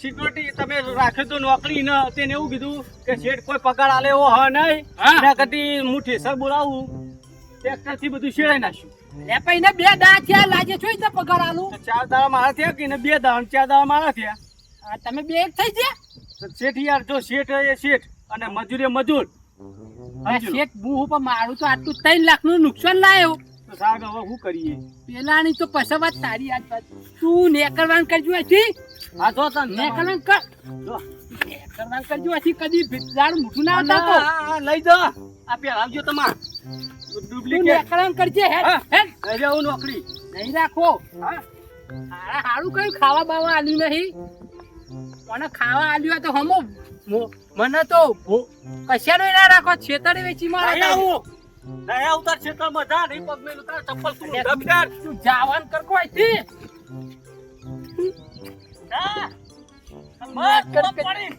Security તમે રાખ્યો તો નોકરી ને તેને એવું કીધું કે શેઠ કોઈ પગાર આલે એવો હ નહીં. એના કરતી હું ઠેસર બોલાવું. ટ્રેક્ટરથી બધું શેડાઈ નાખ્યું. લે પછી ને બે દા થયા લાગે છો ને પગાર આલું. ચાર દાડા મારા થયા કે ને બે દાણ ચાર દાડા મારા થયા? તમે બે એક થઈ ગયા? તો શેઠ યાર જો શેઠ એ શેઠ અને મજૂર એ મજૂર. શેઠ બુહ ઉપર મારું તો આટલું ત્રણ લાખનું નુકસાન લાયો. તો સાહેબ હવે શું કરીએ? પેલાની તો પૈસા વાત તારી આજ વાત. તું નેકરવાન કરજો હજી હા તો તને નેકરવાન કર. જો. નેકરવાન કરજો હજી કદી ભીતદાર મોઢું ના આ- આ લઈ જો આ પેલા આવજો તમાર. ડુપ્લિકેટ. નેકરવાન કરજે હે હે હેડ. હું નોકરી. નહીં રાખો. હા. હારું કયું ખાવા બાવા આલ્યું નહીં? મને ખાવા આલ્યું તો હમો મને તો કશ્યાનો ના રાખો. છેતરે વેચી મારા મારે આવું ઉતાર આવતા ક્ષેત્રમાં જા નહીં પગ મેલું તાર ચપ્પલ તું ફેર. તું જાવાન કર કોઈ થી જા. વાત કર પડી.